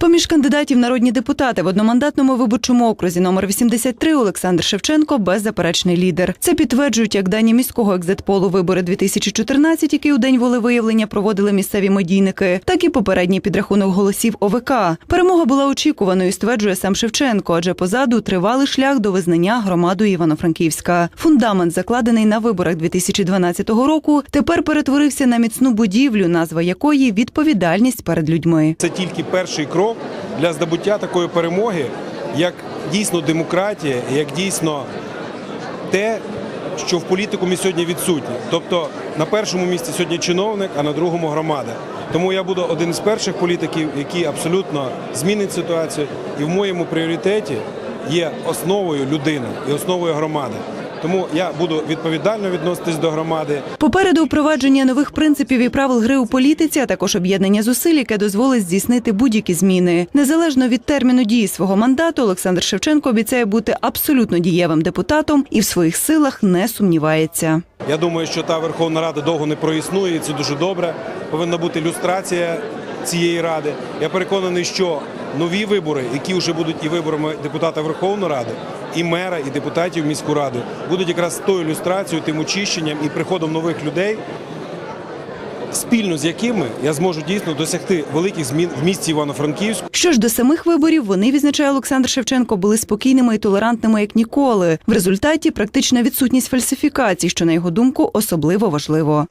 З-поміж кандидатів народні депутати в одномандатному виборчому окрузі номер 83 Олександр Шевченко беззаперечний лідер. Це підтверджують як дані міського екзитполу вибори 2014, який у день волевиявлення проводили місцеві медійники, так і попередній підрахунок голосів ОВК. Перемога була очікуваною, стверджує сам Шевченко, адже позаду тривалий шлях до визнання громадою Івано-Франківська. Фундамент, закладений на виборах 2012 року, тепер перетворився на міцну будівлю, назва якої відповідальність перед людьми. Це тільки перший крок для здобуття такої перемоги, як дійсно демократія, як дійсно те, що в політикумі сьогодні відсутнє. Тобто на першому місці сьогодні чиновник, а на другому громада. Тому я буду один із перших політиків, який абсолютно змінить ситуацію. І в моєму пріоритеті є основою людина і основою громада. Тому я буду відповідально відноситись до громади. Попереду впровадження нових принципів і правил гри у політиці, а також об'єднання зусиль, яке дозволить здійснити будь-які зміни. Незалежно від терміну дії свого мандату, Олександр Шевченко обіцяє бути абсолютно дієвим депутатом і в своїх силах не сумнівається. Я думаю, що та Верховна Рада довго не проіснує, і це дуже добре. Повинна бути люстрація цієї ради. Я переконаний, що нові вибори, які вже будуть і виборами депутата Верховної Ради, і мера, і депутатів міську раду, будуть якраз тою люстрацією, тим очищенням і приходом нових людей, спільно з якими я зможу дійсно досягти великих змін в місті Івано-Франківську. Що ж до самих виборів, вони відзначає Олександр Шевченко, були спокійними і толерантними як ніколи. В результаті практична відсутність фальсифікацій, що на його думку особливо важливо.